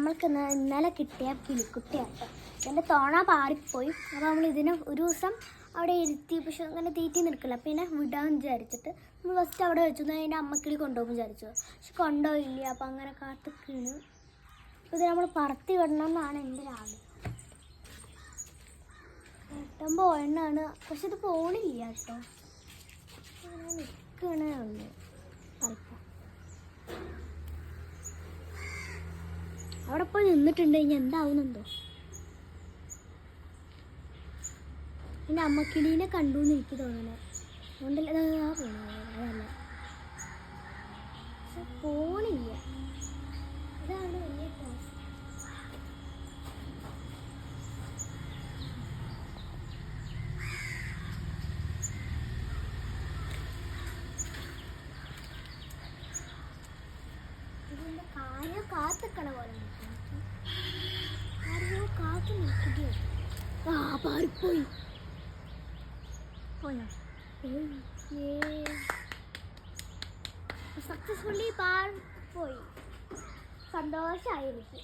നമ്മൾക്ക് ഇന്ന് ഇന്നലെ കിട്ടിയ പുലിക്കുട്ടിയാട്ടോ ഇതിന്റെ തോണ പാറിപ്പോയി. അപ്പോൾ നമ്മൾ ഇതിനെ ഒരു ദിവസം അവിടെ ഇരുത്തി പക്ഷെ അങ്ങനെ തീറ്റി നിൽക്കില്ല. പിന്നെ വിടാമെന്ന് വിചാരിച്ചിട്ട് നമ്മൾ ഫസ്റ്റ് അവിടെ വെച്ചു. അതിന്റെ അമ്മക്കിളി കൊണ്ടുപോകും വിചാരിച്ചു. പക്ഷെ കൊണ്ടുപോയില്ല? അപ്പോൾ അങ്ങനെ കാത്തുക്കീണ് അപ്പോൾ ഇത് നമ്മൾ പറത്തി വിടണം എന്നാണ് എന്റെ ആഗ്രഹം. കിട്ടുമ്പോൾ എണ്ണാണ് പക്ഷെ ഇത് പോണില്ല കേട്ടോ. അവിടെ പോയി നിന്നിട്ടുണ്ട് ഇനി എന്താവുന്നുണ്ടോ പിന്നെ അമ്മക്കിളീനെ കണ്ടു എന്ന് എനിക്ക് തോന്നണേ. അതുകൊണ്ടല്ല ഇത് ഇതിന്റെ കാര്യം പോലെ ആരോ കാത്തു നിൽക്കുകയോ ആ പാറിപ്പോയി പോയോ. സക്സസ്ഫുള്ളി പാറിപ്പോയി സന്തോഷമായി എനിക്ക്.